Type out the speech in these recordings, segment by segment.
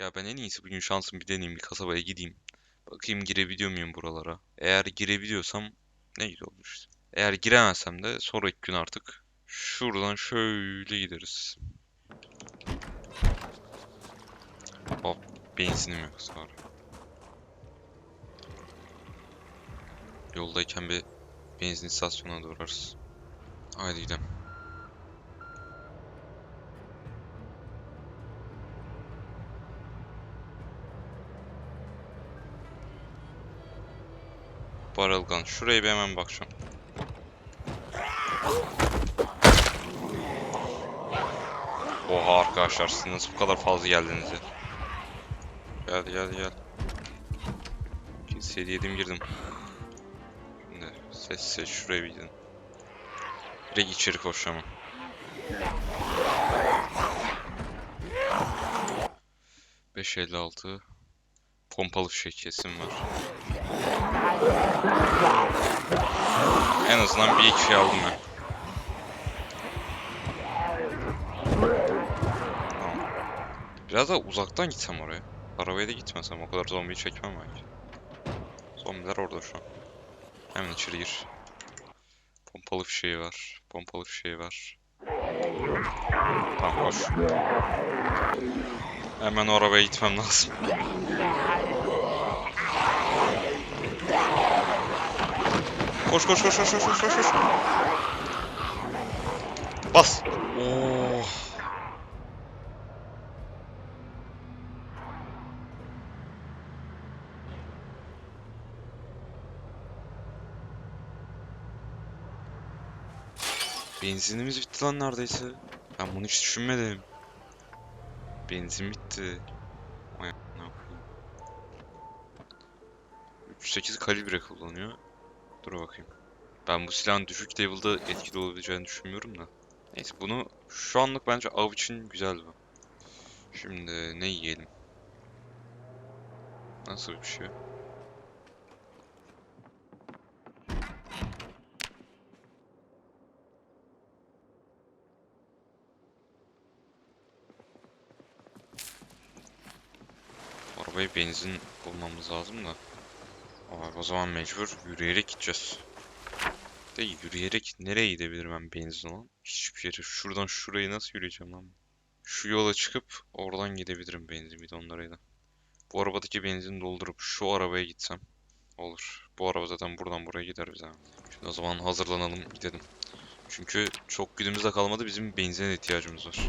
Ya ben en iyisi bugün şansımı bir deneyeyim bir kasabaya gideyim. Bakayım girebiliyor muyum buralara. Eğer girebiliyorsam ne güzel olur. Eğer giremezsem de sonraki gün artık şuradan şöyle gideriz. Hop benzinim yok sonra. Yoldayken bir benzin istasyonuna doğrarız. Haydi gidelim. Barrel Şuraya bir hemen bakacağım. Oha arkadaşlar siz nasıl bu kadar fazla geldiniz ya? Gel gel gel. Kilise yedim girdim. Şimdi ses ses şuraya bir gidin. Direkt içeri koşacağım. Beş elli altı. Pompalı fişek kesim var. En azından bir iki şey aldım ben. Tamam. Biraz daha uzaktan gitsem oraya. Arabaya da gitmesem o kadar zombiyi çekmem belki. Zombiler orada şu an. Hemen içeri gir. Pompalı fişeği var. Pompalı fişeği var. Tamam koş. Hemen o arabaya gitmem lazım. Koş koş koş koş koş koş koş. Bas. Oo. Benzinimiz bitti lan neredeyse. Ben bunu hiç düşünmedim. Benzin bitti. Vay ne yapayım. 3.8 kalibre kullanıyor. Dur bakayım. Ben bu silahın düşük level'da etkili olabileceğini düşünmüyorum da. Neyse bunu şu anlık bence av için güzel bu. Şimdi ne yiyelim? Nasıl bir şey? Arabaya benzin bulmamız lazım da. Abi o zaman mecbur yürüyerek gideceğiz. De yürüyerek nereye gidebilirim ben benzin olan? Hiçbir yere. Şuradan şurayı nasıl yürüyeceğim lan? Şu yola çıkıp oradan gidebilirim benzin bidonlarıyla. Bu arabadaki benzini doldurup şu arabaya gitsem olur. Bu araba zaten buradan buraya gider bize. Şimdi o zaman hazırlanalım gidelim. Çünkü çok günümüzde kalmadı bizim benzine ihtiyacımız var.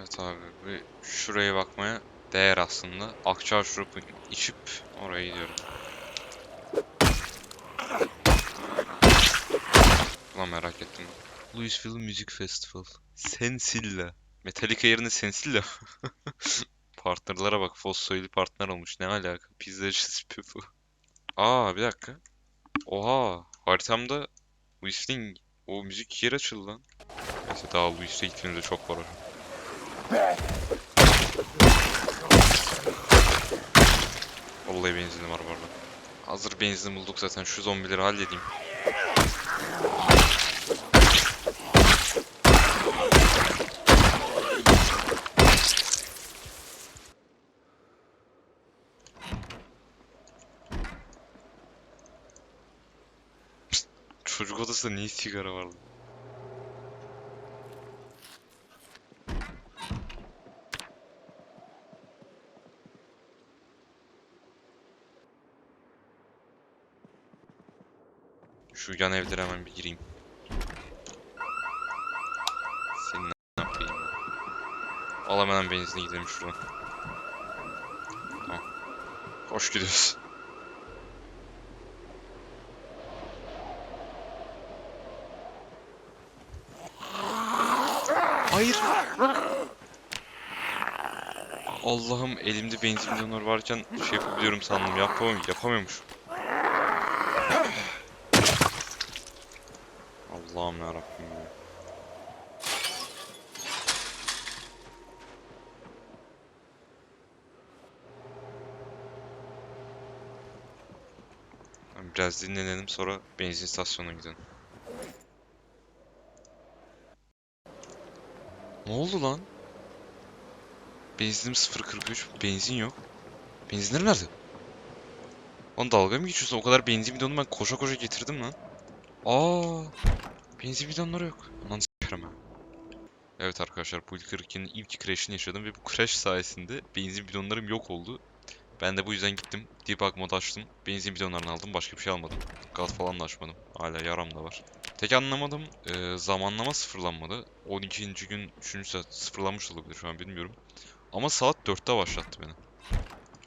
Evet abi bir şuraya bakmaya değer aslında. Akçağı şurupu içip oraya gidiyorum. Ulan merak ettim. Louisville Music Festival. Sensilla. Metallica yerine Sensilla. Partnerlara bak. Fossoylu partner olmuş. Ne alaka? Pizzacı bu. Aa bir dakika. Oha. Haritamda Louisville'in o müzik yeri açıldı lan. Neyse daha Louisville'e gittiğimizde çok var. Vallahi benzinim var bu arada. Hazır benzin bulduk zaten şu zombileri halledeyim. Pişt, Çocuk odasında niye sigara var Şu yan evlere hemen bir gireyim. Senin ne yapayım ya? Al hemen benzine gidelim şuradan. Tamam. Hoş gidiyoruz. Hayır. Allah'ım elimde benzin bidonları varken şey yapabiliyorum sandım. Yapamam, yapamıyormuş. Allah'ım yarabbim ya. Biraz dinlenelim sonra benzin istasyonuna gidelim. Ne oldu lan? Benzinim 0.43. Benzin yok. Benzinler nerede? Lan dalga mı geçiyorsun? O kadar benzin bidonu ben koşa koşa getirdim lan. Aa, benzin bidonları yok. Aman s**erim. Evet arkadaşlar bu ilk 42'nin ilk crash'ini yaşadım ve bu crash sayesinde benzin bidonlarım yok oldu. Ben de bu yüzden gittim. Debug mod açtım. Benzin bidonlarını aldım. Başka bir şey almadım. Gaz falan da açmadım. Hala yaram da var. Tek anlamadım. e, zamanlama sıfırlanmadı. 12. gün 3. saat sıfırlanmış olabilir şu an bilmiyorum. Ama saat 4'te başlattı beni.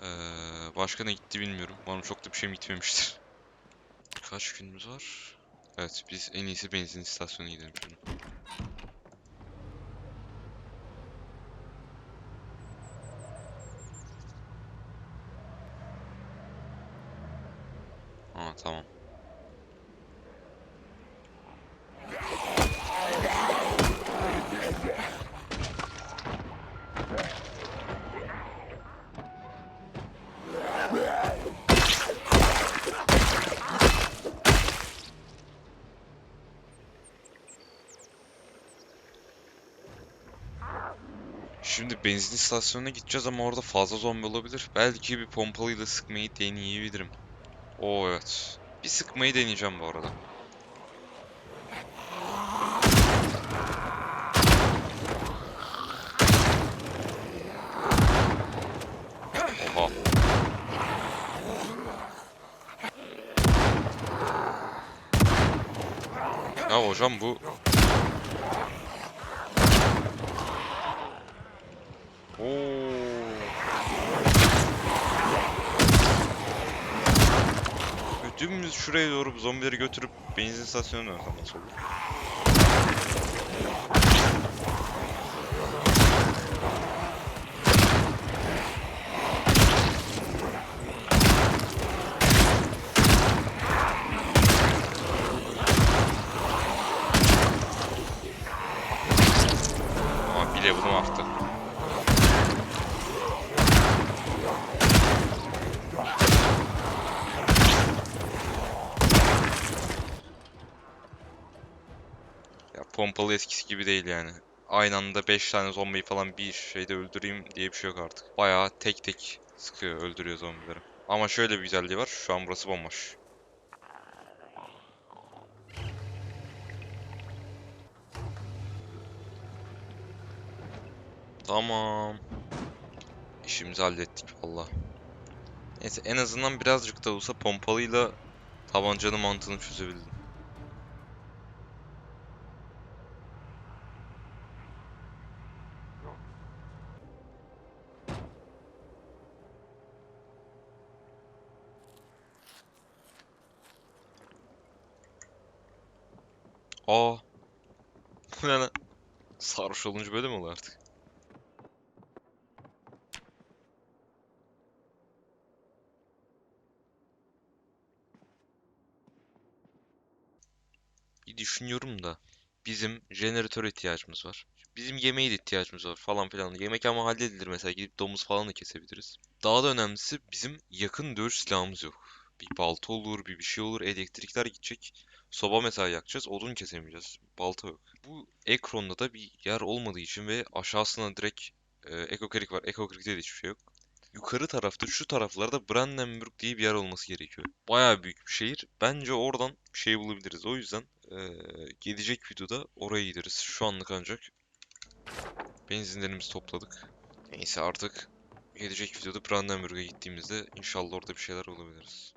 Ee, başka ne gitti bilmiyorum. Umarım çok da bir şeyim gitmemiştir. Kaç günümüz var? Evet biz en iyisi benzin istasyonuna gidelim şimdi. Aa tamam. Şimdi benzin istasyonuna gideceğiz ama orada fazla zombi olabilir. Belki bir pompalıyla sıkmayı deneyebilirim. Oo evet. Bir sıkmayı deneyeceğim bu arada. Oha. Ya hocam bu Dümdüz şuraya doğru zombileri götürüp benzin istasyonuna nasıl olur? Pompalı eskisi gibi değil yani. Aynı anda 5 tane zombiyi falan bir şeyde öldüreyim diye bir şey yok artık. Bayağı tek tek sıkıyor, öldürüyor zombileri. Ama şöyle bir güzelliği var. Şu an burası bomboş. Tamam. İşimizi hallettik valla. Neyse en azından birazcık da olsa pompalıyla tabancanın mantığını çözebildim. Aa. Lan? Sarhoş olunca böyle mi oluyor artık? Bir düşünüyorum da bizim jeneratör ihtiyacımız var. Bizim yemeğe de ihtiyacımız var falan filan. Yemek ama halledilir mesela gidip domuz falan da kesebiliriz. Daha da önemlisi bizim yakın dövüş silahımız yok. Bir balta olur, bir bir şey olur. Elektrikler gidecek. Soba mesela yakacağız. Odun kesemeyeceğiz. Balta yok. Bu Ekron'da da bir yer olmadığı için ve aşağısına direkt e, Ekokrik var. Ekokrik'te de hiçbir şey yok. Yukarı tarafta şu taraflarda Brandenburg diye bir yer olması gerekiyor. Bayağı büyük bir şehir. Bence oradan bir şey bulabiliriz. O yüzden eee, gelecek videoda oraya gideriz. Şu anlık ancak benzinlerimizi topladık. Neyse artık gelecek videoda Brandenburg'a gittiğimizde inşallah orada bir şeyler bulabiliriz.